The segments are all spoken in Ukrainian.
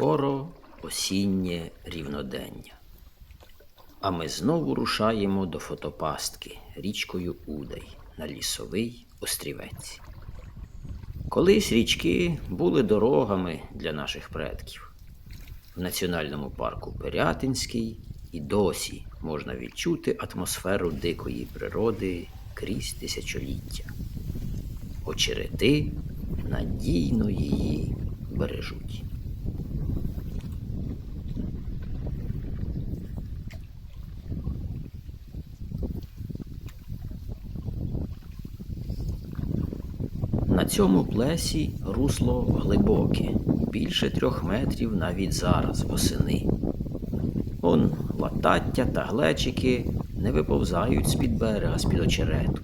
Скоро осіннє рівнодення. А ми знову рушаємо до фотопастки річкою Удай на лісовий острівець. Колись річки були дорогами для наших предків. В національному парку Пирятинський і досі можна відчути атмосферу дикої природи крізь тисячоліття. Очерети надійно її бережуть. На цьому плесі русло глибоке, більше трьох метрів навіть зараз восени. Он латаття та глечики не виповзають з-під берега, з-під очерету.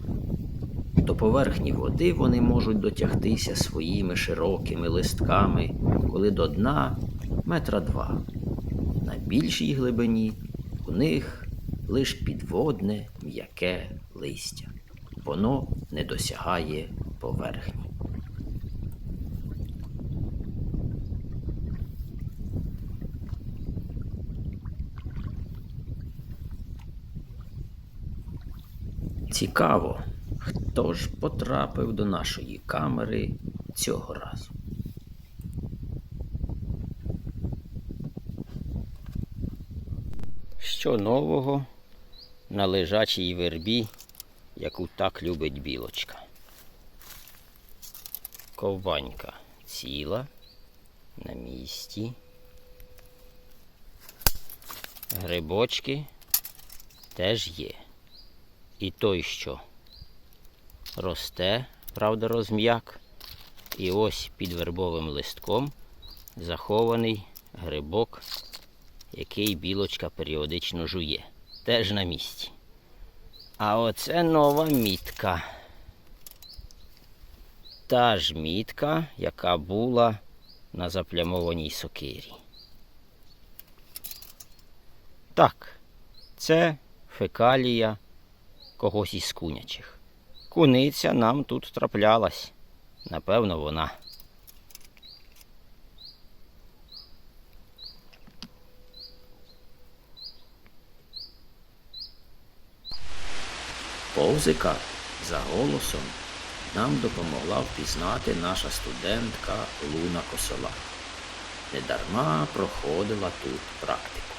До поверхні води вони можуть дотягтися своїми широкими листками, коли до дна метра два. На більшій глибині у них лиш підводне м'яке листя. Воно не досягає поверхні. Цікаво, хто ж потрапив до нашої камери цього разу. Що нового на лежачій вербі, яку так любить білочка? Ковбанька ціла на місці. Грибочки теж є. І той, що росте, правда, розм'як. І ось під вербовим листком захований грибок, який білочка періодично жує. Теж на місці. А оце нова мітка. Та ж мітка, яка була на заплямованій сокирі. Так, це фекалія когось із кунячих. Куниця нам тут траплялась. Напевно, вона. Повзика за голосом нам допомогла впізнати наша студентка Луна Косола. Недарма проходила тут практику,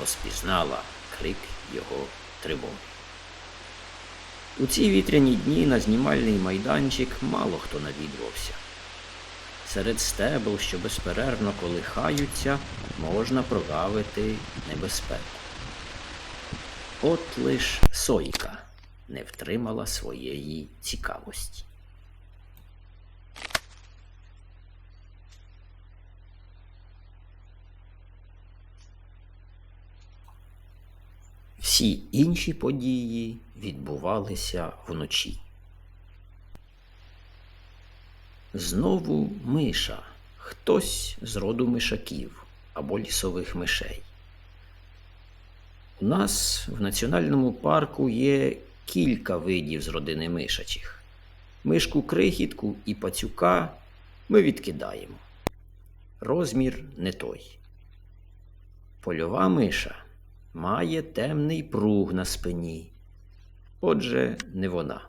розпізнала крик його тривоги. У ці вітряні дні на знімальний майданчик мало хто навідувався. Серед стебл, що безперервно колихаються, можна прогавити небезпеку. От лиш сойка не втримала своєї цікавості. Всі інші події відбувалися вночі. Знову миша, хтось з роду мишаків або лісових мишей. У нас в національному парку є кілька видів з родини мишачих. Мишку крихітку і пацюка ми відкидаємо. Розмір не той. Польова миша має темний пруг на спині. Отже, не вона.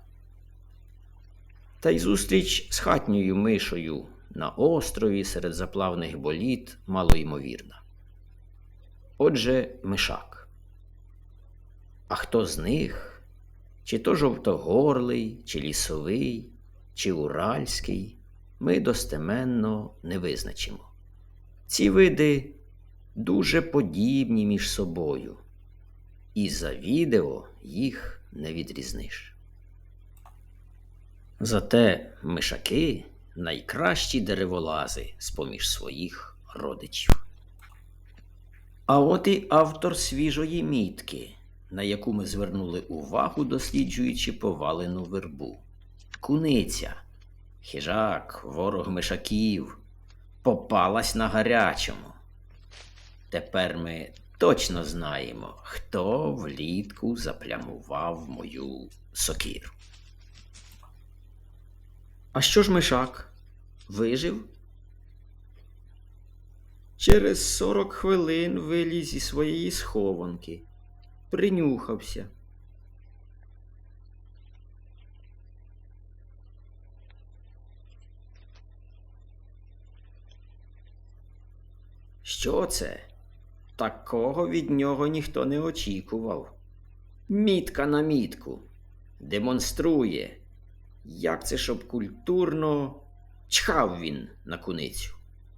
Та й зустріч з хатньою мишою на острові серед заплавних боліт малоймовірна. Отже, мишак. А хто з них? Чи то жовтогорлий, чи лісовий, чи уральський, ми достеменно не визначимо. Ці види дуже подібні між собою, і за відео їх не відрізниш. Зате мишаки найкращі дереволази з поміж своїх родичів. А от і автор свіжої мітки, на яку ми звернули увагу, досліджуючи повалену вербу. Куниця, хижак, ворог мишаків, попалась на гарячому. Тепер ми точно знаємо, хто влітку заплямував мою сокиру. А що ж мишак? Вижив? Через сорок хвилин виліз із своєї схованки, принюхався. Що це? Такого від нього ніхто не очікував. Мітка на мітку. Демонструє. Як це, щоб культурно чхав він на куницю.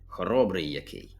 Хоробрий який.